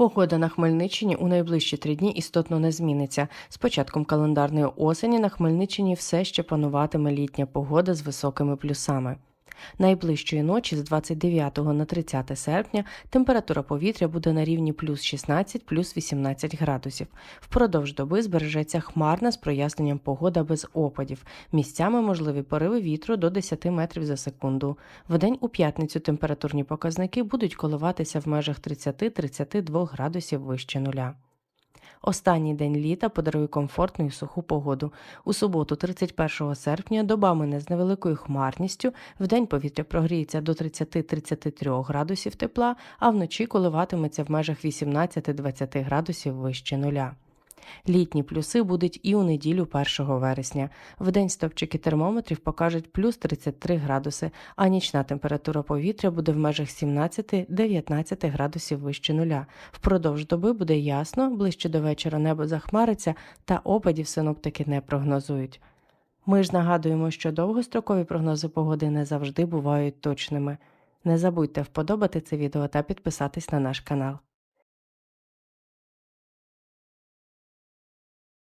Погода на Хмельниччині у найближчі три дні істотно не зміниться. З початком календарної осені на Хмельниччині все ще пануватиме літня погода з високими плюсами. Найближчої ночі з 29 на 30 серпня температура повітря буде на рівні плюс 16, плюс 18 градусів. Впродовж доби збережеться хмарна з проясненням погода без опадів. Місцями можливі пориви вітру до 10 метрів за секунду. Вдень у п'ятницю температурні показники будуть коливатися в межах 30-32 градусів вище нуля. Останній день літа подарує комфортну і суху погоду. У суботу, 31 серпня, доба мине з невеликою хмарністю, вдень повітря прогріється до 30-33 градусів тепла, а вночі коливатиметься в межах 18-20 градусів вище нуля. Літні плюси будуть і у неділю 1 вересня. Вдень стопчики термометрів покажуть плюс 33 градуси, а нічна температура повітря буде в межах 17-19 градусів вище нуля. Впродовж доби буде ясно, ближче до вечора небо захмариться, та опадів синоптики не прогнозують. Ми ж нагадуємо, що довгострокові прогнози погоди не завжди бувають точними. Не забудьте вподобати це відео та підписатись на наш канал.